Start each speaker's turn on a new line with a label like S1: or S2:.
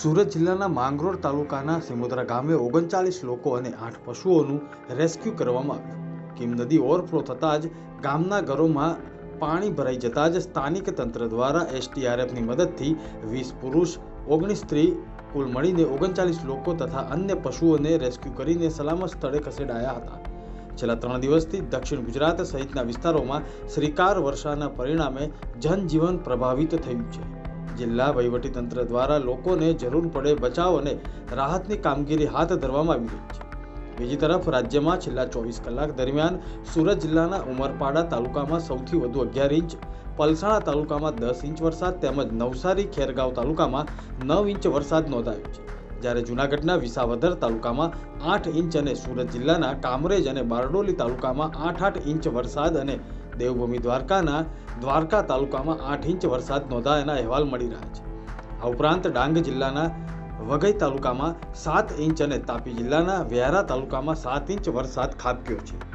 S1: સુરત જિલ્લાના માંગરોળ તાલુકાના સિમોદરા ગામે ઓગણચાલીસ લોકો અને આઠ પશુઓનું રેસ્ક્યુ કરવામાં આવ્યું. કિમ નદી ઓવરફ્લો થતાં જ ગામના ઘરોમાં પાણી ભરાઈ જતાં જ સ્થાનિક તંત્ર દ્વારા એસટીઆરએફની મદદથી વીસ પુરુષ, ઓગણીસ સ્ત્રી, કુલ મળીને ઓગણચાલીસ લોકો તથા અન્ય પશુઓને રેસ્ક્યુ કરીને સલામત સ્થળે ખસેડાયા હતા. છેલ્લા ત્રણ દિવસથી દક્ષિણ ગુજરાત સહિતના વિસ્તારોમાં શ્રીકાર વર્ષાના પરિણામે જનજીવન પ્રભાવિત થયું છે. જિલ્લા વહીવટીતંત્ર દ્વારા લોકોને જરૂર પડે બચાવ અને રાહતની કામગીરી હાથ ધરવામાં આવી રહી છે. બીજી તરફ રાજ્યમાં છેલ્લા ચોવીસ કલાક દરમિયાન સુરત જિલ્લાના ઉમરપાડા તાલુકામાં સૌથી વધુ અગિયાર ઇંચ, પલસાણા તાલુકામાં દસ ઇંચ વરસાદ તેમજ નવસારી ખેરગાંવ તાલુકામાં નવ ઇંચ વરસાદ નોંધાયો છે. જ્યારે જૂનાગઢના વિસાવદર તાલુકામાં આઠ ઇંચ અને સુરત જિલ્લાના કામરેજ અને બારડોલી તાલુકામાં આઠ આઠ ઇંચ વરસાદ અને દેવભૂમિ દ્વારકાના દ્વારકા તાલુકામાં આઠ ઇંચ વરસાદ નોંધાયાના અહેવાલ મળી રહ્યા છે. આ ઉપરાંત ડાંગ જિલ્લાના વઘઈ તાલુકામાં સાત ઇંચ અને તાપી જિલ્લાના વ્યારા તાલુકામાં સાત ઇંચ વરસાદ ખાબક્યો છે.